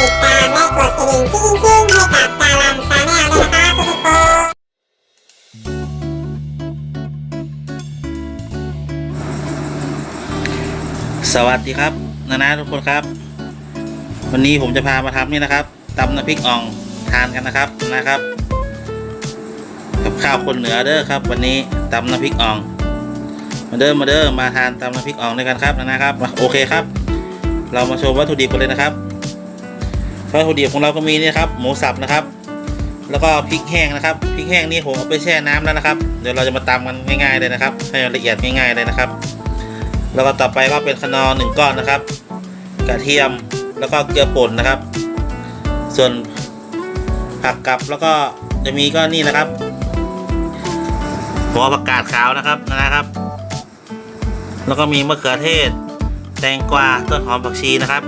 ติดตามและกดกระดิ่งกิ้งกิ้งๆให้กับดารันชาแนลด้วยนะคะทุกคนสวัสดีครับนานาทุกคนครับ วันนี้ผมจะพามาทำนี่นะครับตำน้ำพริกอ่องทานกันนะครับนะครับ กับข้าวคนเหนือเด้อครับ วันนี้ตำน้ำพริกอ่อง มาเด้อมาเด้อมาทานตำน้ำพริกอ่องด้วยกันครับนานะครับ โอเคครับ เรามาชมวัตถุดิบกันเลยนะครับ วัตถุดิบของเราก็มีนี่ครับหมูสับนะครับ แล้วก็พริกแห้งนะครับพริกแห้งนี่ผมเอาไปแช่น้ำแล้วนะครับ เดี๋ยวเราจะมาตำกันง่ายๆเลยนะครับ ให้ละเอียดง่ายๆเลยนะครับ แล้วก็ต่อไปก็เป็นคนอหนึ่งก้อนนะครับ กระเทียมแล้วก็เกลือป่นนะครับ ส่วนผักกับแล้วก็จะมีก็นี่นะครับหัวผักกาดขาวนะครับนะครับ แล้วก็มีมะเขือเทศ แตงกวาต้นหอมผักชีนะครับ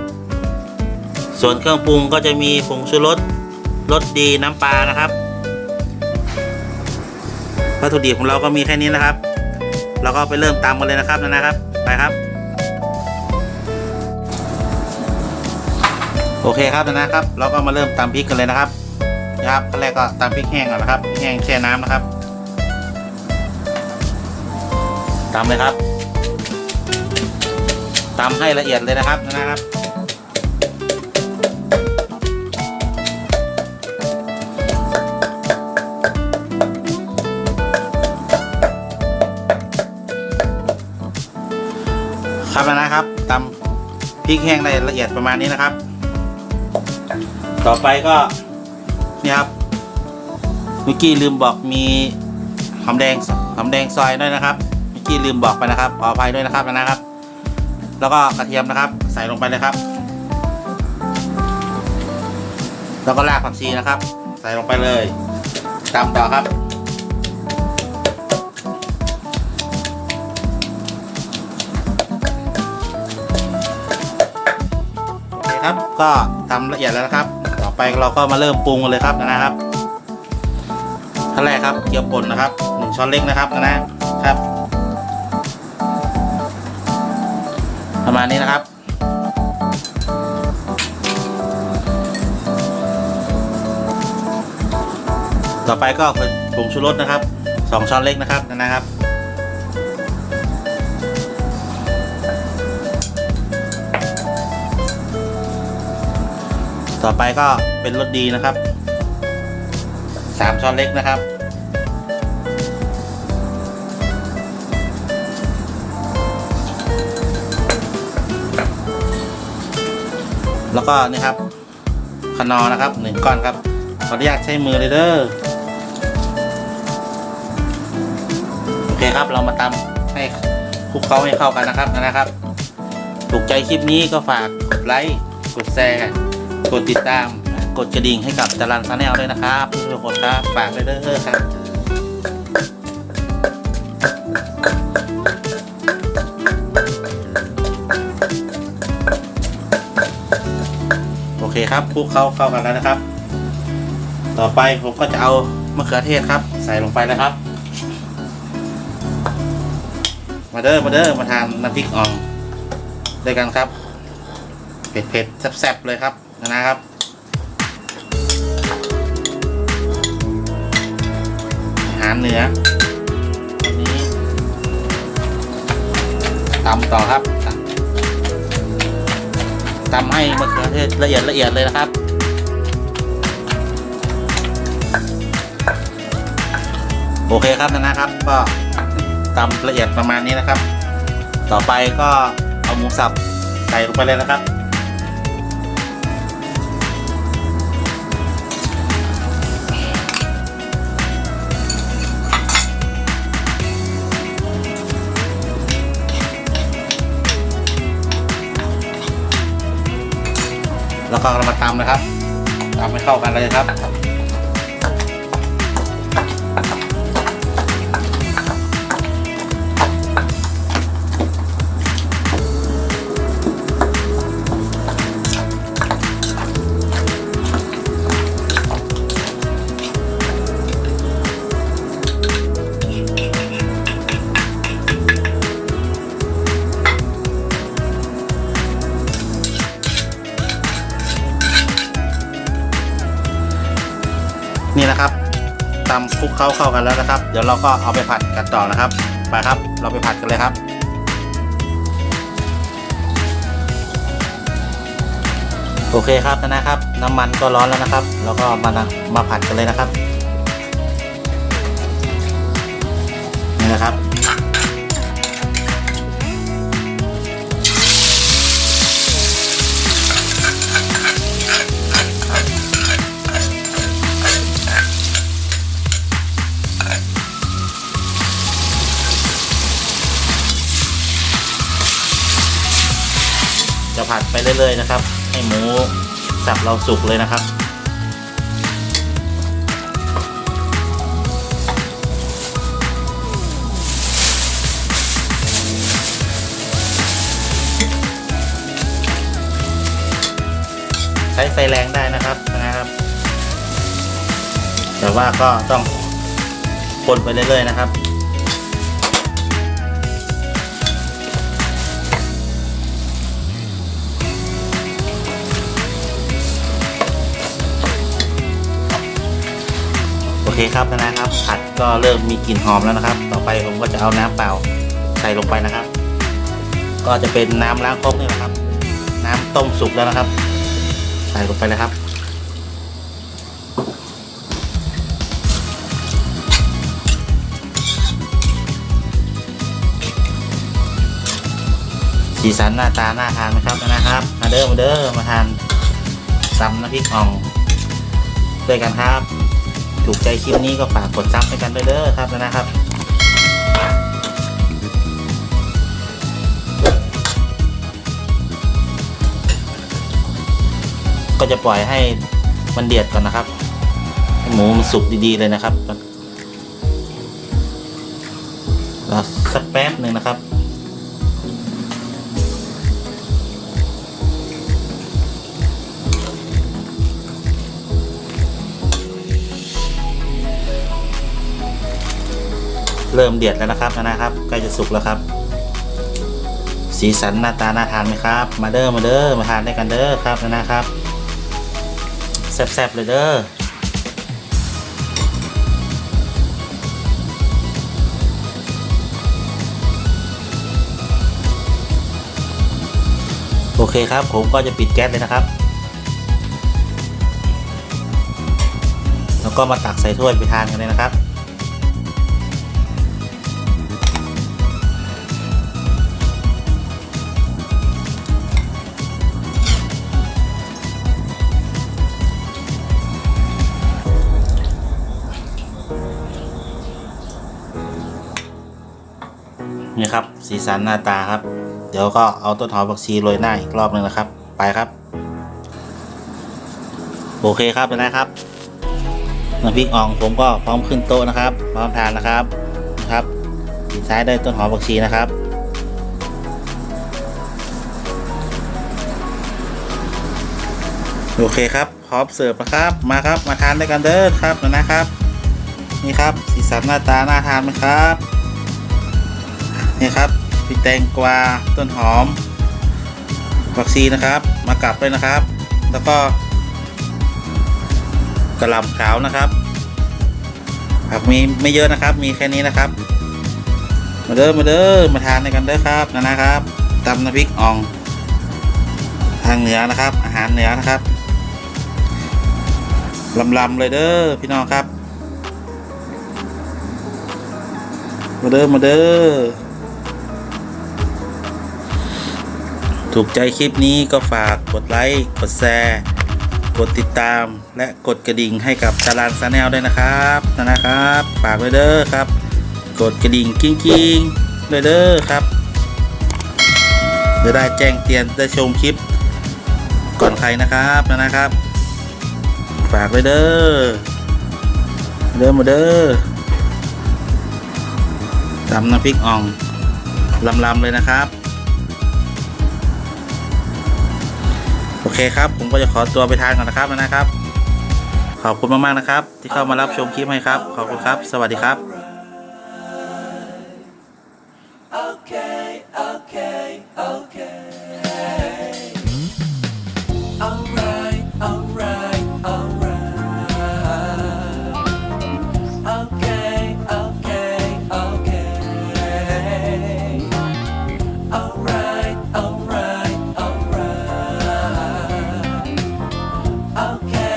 ส่วนเครื่องปรุงก็จะมีผงชูรสรสดีน้ำปลานะครับ วัตถุดิบของเราก็มีแค่นี้นะครับ เราก็ไปเริ่มตามกันเลยนะครับนะครับ ไปครับ โอเคครับนะครับ เราก็มาเริ่มตำพริกกันเลยนะครับนะครับขั้นแรกก็ตำพริกแห้งก่อนนะครับแห้งแช่น้ำนะครับตำเลยครับตำให้ละเอียดเลยนะครับนะครับ พริกแห้งได้ละเอียดประมาณนี้นะครับ ต่อไปก็นี่ครับเมื่อกี้ลืมบอกมีหอมแดงหอมแดงซอยด้วยนะครับเมื่อกี้ลืมบอกไปนะครับขออภัยด้วยนะครับนะครับ แล้วก็กระเทียมนะครับ ใส่ลงไปเลยครับ แล้วก็รากผักชีนะครับ ใส่ลงไปเลยตำต่อครับ ก็ทำละเอียดแล้วนะครับ ต่อไปเราก็มาเริ่มปรุงกันเลยครับนะครับขั้นแรกครับเกี๊ยวป่นนะครับหนึ่งช้อนเล็กนะครับนะครับ ประมาณนี้นะครับต่อไปก็เป็นผงชูรสนะครับสองช้อนเล็กนะครับนะครับ ต่อไปก็เป็นรสดีนะครับสามช้อนเล็กนะครับ แล้วก็นี่ครับคนอนะครับหนึ่งก้อนครับขออนุญาตใช้มือเลยเด้อโอเคครับเรามาตำให้คลุกเคล้าให้เข้ากันนะครับนะครับ ถูกใจคลิปนี้ก็ฝากกดไลค์ กดแชร์ กดติดตามกดกระดิ่งให้กับจารันชาแนลด้วยนะครับทุกคนครับฝากด้วยเด้อครับโอเคครับคลุกเข้าเข้ากันแล้วนะครับ ต่อไปผมก็จะเอามะเขือเทศครับ ใส่ลงไปนะครับ มาเด้อมาเด้อมาทานน้ำพริกอ่องด้วยกันครับเผ็ดๆแซ่บๆเลยครับ นะครับอาหารเหนือวันนี้ตำต่อครับตำให้มะเขือเทศละเอียดละเอียดเลยนะครับโอเคครับนะครับ ก็ตำละเอียดประมาณนี้นะครับ ต่อไปก็เอาหมูสับใส่ลงไปเลยนะครับ แล้วก็เรามาตำนะครับตำให้เข้ากันเลยครับ เข้าเข้ากันแล้วนะครับ เดี๋ยวเราก็เอาไปผัดกันต่อนะครับ ไปครับ เราไปผัดกันเลยครับโอเคครับนะครับ น้ำมันก็ร้อนแล้วนะครับ แล้วก็มานะมาผัดกันเลยนะครับนี่นะครับ เรื่อยๆนะครับ ให้หมูสับเราสุกเลยนะครับ ใช้ไฟแรงได้นะครับนะครับ แต่ว่าก็ต้องคนไปเรื่อยๆนะครับ เคครับนะครับ ผัดก็เริ่มมีกลิ่นหอมแล้วนะครับ ต่อไปผมก็จะเอาน้ำเปล่าใส่ลงไปนะครับ ก็จะเป็นน้ำล้างครกนี่นะครับ น้ำต้มสุกแล้วนะครับ ใส่ลงไปเลยครับสีสันหน้าตาน่าทานไหมครับนะครับ มาเด้อมาเด้อมาทานตำน้ำพริกอ่องด้วยกันครับ ถูกใจคลิปนี้ก็ฝากกดซับให้กันด้วยเด้อครับนะครับก็จะปล่อยให้มันเดือดก่อนนะครับให้หมูมันสุกดีๆเลยนะครับแล้วสักแป๊บหนึ่งนะครับ เริ่มเดือดแล้วนะครับนะครับใกล้จะสุกแล้วครับ สีสันหน้าตาน่าทานไหมครับ มาเด้อมาเด้อมาทานด้วยกันเด้อครับนะครับแซ่บๆเลยเด้อโอเคครับ ผมก็จะปิดแก๊สเลยนะครับ แล้วก็มาตักใส่ถ้วยไปทานกันเลยนะครับ นี่ครับ สีสันหน้าตาครับ เดี๋ยวก็เอาต้นหอมผักชีโรยหน้าอีกรอบหนึ่งนะครับ ไปครับ โอเคครับนะครับน้ำพริกอ่องผมก็พร้อมขึ้นโต๊ะนะครับ พร้อมทานนะครับนะครับปิดท้ายด้วยต้นหอมผักชีนะครับโอเคครับพร้อมเสิร์ฟนะครับ มาครับ มาทานด้วยกันเด้อครับนะครับ นี่ครับ สีสันหน้าตาน่าทานไหมครับ นี่ครับพริกแตงกวาต้นหอมผักชีนะครับ มากลับเลยนะครับ แล้วก็กระหล่ำขาวนะครับผักมีไม่เยอะนะครับ มีแค่นี้นะครับ มาเด้อมาเด้อมาทานในกันเด้อครับนะนะครับตำน้ำพริกอ่องทางเหนือนะครับ อาหารเหนือนะครับลำๆเลยเด้อพี่น้องครับ มาเด้อมาเด้อ ถูกใจคลิปนี้ก็ฝากกดไลค์ กดแชร์ กดติดตาม และกดกระดิ่งให้กับจารานซาแนลด้วยนะครับนะครับฝากไว้เด้อครับ กดกระดิ่งกิ้งกิ้งๆเลยเด้อครับจะได้แจ้งเตือนได้ชมคลิป ก่อนใครนะครับนะครับ ฝากไว้เด้อเด้อมาเด้อตำน้ำพริกอ่องลำๆเลยนะครับ เคครับ ผมก็จะขอตัวไปทานก่อนนะครับนะครับ ขอบคุณมากๆนะครับ ที่เข้ามารับชมคลิปให้ครับ ขอบคุณครับ สวัสดีครับ